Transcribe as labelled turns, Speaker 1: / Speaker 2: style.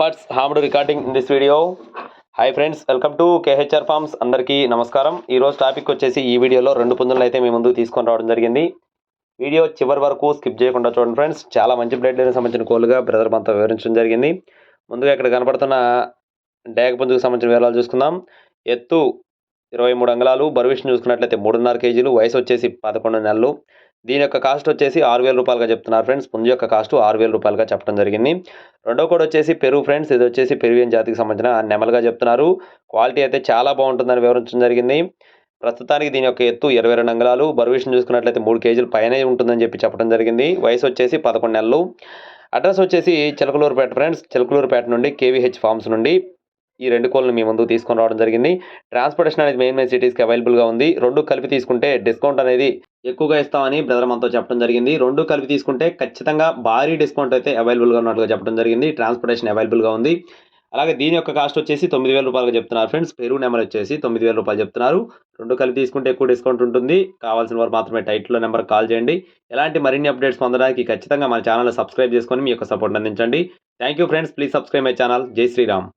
Speaker 1: Birds hummed recording in this video hi friends welcome to KHR farms అందరికీ నమస్కారం. ఈరోజు topic వచ్చేసి ఈ వీడియోలో రెండు పుంజులను అయితే మీ ముందు తీసుకొని రావడం జరిగింది. వీడియో చివరి వరకు స్కిప్ చేయకుండా చూడండి ఫ్రెండ్స్ చాలా మంచి బ్లడ్ లైన్ సంబంధించిన కోలుగా బ్రదర్ మనతో వివరించడం జరిగింది. ముందుగా ఇక్కడ కనపడుతున్న డేగ పుంజుకు సంబంధించిన వివరాలు చూసుకుందాం. ఎత్తు ఇరవై మూడు అంగళాలు బరువిషన్ చూసుకున్నట్లయితే మూడున్నర కేజీలు వయసు వచ్చేసి పదకొండు నెలలు. దీని యొక్క కాస్ట్ వచ్చేసి ఆరు వేల రూపాయలుగా చెప్తున్నారు ఫ్రెండ్స్. పుంజు యొక్క కాస్ట్ ఆరు వేల రూపాయలుగా చెప్పడం జరిగింది. రెండో కూడా వచ్చేసి పెరుగు ఫ్రెండ్స్. ఇది వచ్చేసి పెరువియన్ జాతికి సంబంధించిన నెమలుగా చెప్తున్నారు. క్వాలిటీ అయితే చాలా బాగుంటుందని వివరించడం జరిగింది. ప్రస్తుతానికి దీని యొక్క ఎత్తు ఇరవై రెండు అంగళాలు. బరువిషన్ చూసుకున్నట్లయితే మూడు కేజీలు పైనే ఉంటుందని చెప్పి చెప్పడం జరిగింది. వయసు వచ్చేసి పదకొండు నెలలు. అడ్రస్ వచ్చేసి చిలకలూరుపేట ఫ్రెండ్స్. చిలకలూరుపేట నుండి కేవీహెచ్ ఫార్మ్స్ నుండి. ఈ రెండు కోళ్ళని మీ ముందు తీసుకొని రావడం జరిగింది. ట్రాన్స్పోర్టేషన్ అనేది మెయిన్ మెయిన్ సిటీస్కి అవైలబుల్గా ఉంది. రెండు కలిపి తీసుకుంటే డిస్కౌంట్ అనేది ఎక్కువగా ఇస్తామని బ్రదర్ మనతో చెప్పడం జరిగింది. రెండు కలిపి తీసుకుంటే ఖచ్చితంగా భారీ డిస్కౌంట్ అయితే అవైలబుల్గా ఉన్నట్లుగా చెప్పడం జరిగింది. ట్రాన్స్పోర్టేషన్ అవైలబుల్గా ఉంది. అలాగే దీని యొక్క కాస్ట్ వచ్చేసి తొమ్మిది వేల రూపాయలుగా చెప్తున్నారు ఫ్రెండ్స్. పెరుగు నెంబర్ వచ్చేసి తొమ్మిది వేల రూపాయలు చెప్తున్నారు. రెండు కలిపి తీసుకుంటే ఎక్కువ డిస్కౌంట్ ఉంటుంది. కావాల్సిన వారు మాత్రమే టైటిల్లో నెంబర్ కాల్ చేయండి. ఎలాంటి మరిన్ని అప్డేట్స్ పొందడానికి ఖచ్చితంగా మన ఛానల్ సబ్స్క్రైబ్ చేసుకొని మీ యొక్క సపోర్ట్ అందించండి. Thank you friends. Please subscribe my channel. జై శ్రీరామ్.